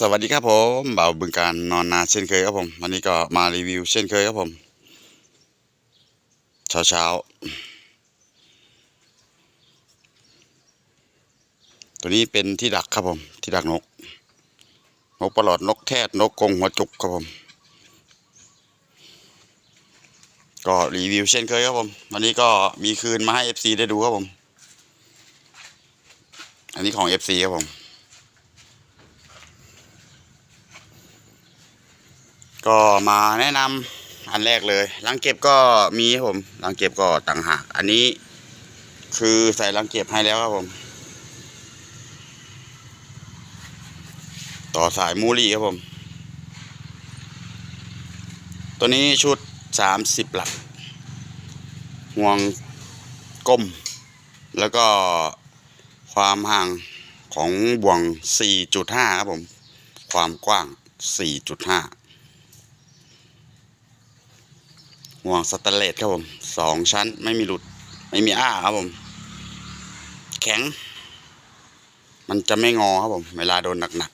สวัสดีครับผมเบาบึงการนอนนาเช่นเคยครับผมวันนี้ก็มารีวิวเช่นเคยครับผม เช้าเช้าๆตัวนี้เป็นที่ดักครับผม ที่ดักนก นกประหลอดนกแทดนกกงหัวจุกครับผม ก็รีวิวเช่นเคยครับผม วันนี้ก็มีคืนมาให้ FC ได้ดูครับผม อันนี้ของ FC ครับผม ก็มาแนะนำอันแรกเลยรังเก็บก็มีครับผมรังเก็บก็ต่างหากอันนี้ คือใส่รังเก็บให้แล้วครับผม ต่อสายมูลี่ครับผม ตัวนี้ชุดสามสิบหลักห่วงก้มแล้วก็ความห่างของบ่วง 4.5 ครับผม ความกว้าง 4.5 ห่วงสแตนเลสครับผมสองชั้นไม่มีหลุด ไม่มีอ้าครับผม แข็ง มันจะไม่งอครับผม เวลาโดนหนัก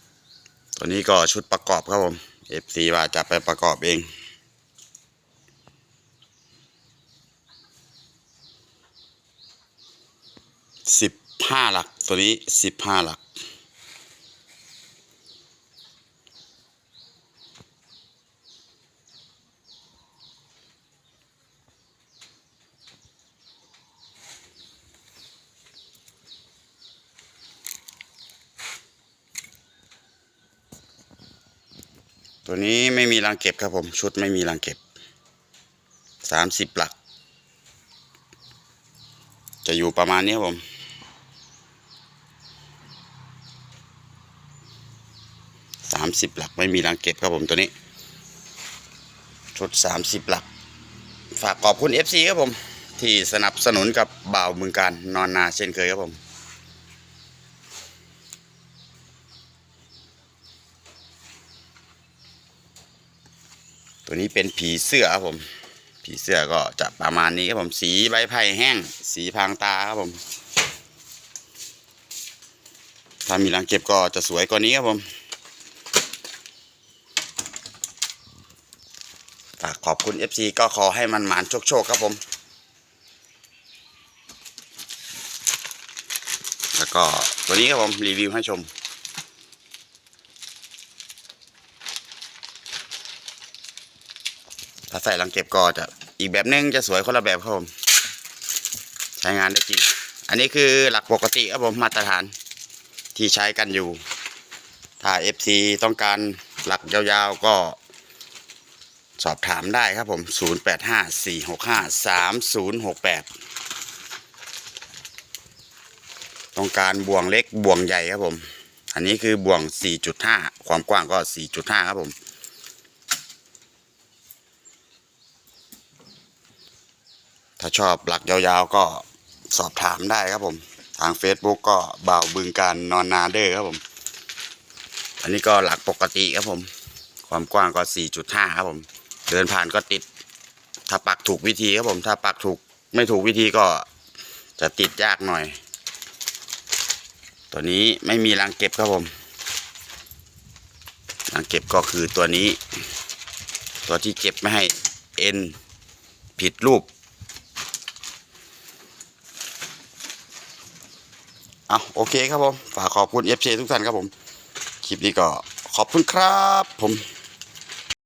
ๆ ตัวนี้ก็ชุดประกอบครับผม FC ว่าจะไปประกอบเองสิบห้าหลักตัวนี้สิบห้าหลัก ตัวนี้ไม่มีรังเก็บครับผม ชุดไม่มีรังเก็บสามสิบหลัก จะอยู่ประมาณนี้ครับผม สามสิบหลักไม่มีรังเก็บครับผมตัวนี้ ชุดสามสิบหลัก ฝากขอบคุณ FC ครับผม ที่สนับสนุนกับบ่าวเมืองการนอนนาเช่นเคยครับผม ตัวนี้เป็นผีเสื้อครับผม ผีเสื้อก็จะประมาณนี้ครับผม สีใบไผ่แห้ง สีพรางตาครับผม ถ้ามีรังเก็บก็จะสวยกว่านี้ครับผมฝากขอบคุณ FC ก็ขอให้มันหมานโชคโชคๆครับผม แล้วก็ตัวนี้ครับผมรีวิวให้ชม ถ้าใส่รังเก็บก็จะอีกแบบนึงจะสวยคนละแบบครับผมใช้งานได้จริง อันนี้คือหลักปกติครับผมมาตรฐานที่ใช้กันอยู่ ถ้า FC ต้องการหลักยาวๆก็สอบถามได้ครับผม 0854653068 ต้องการบ่วงเล็กบ่วงใหญ่ครับผม อันนี้คือบ่วง 4.5 ความกว้างก็ 4.5 ครับผม ถ้าชอบหลักยาวๆก็สอบถามได้ครับผม ทาง Facebook ก็บ่าวบึงการนอนนาเดอร์ครับผม อันนี้ก็หลักปกติครับผม ความกว้างก็ 4.5 ครับผม เดินผ่านก็ติด ถ้าปักถูกวิธีครับผม ถ้าปักถูกไม่ถูกวิธีก็จะติดยากหน่อย ตัวนี้ไม่มีรังเก็บครับผมรังเก็บก็คือตัวนี้ ตัวที่เก็บไม่ให้เอ็นผิดรูป เอาโอเคครับผม ฝากขอบคุณ FC ทุกท่านครับผม คลิปนี้ก็ขอบคุณครับผม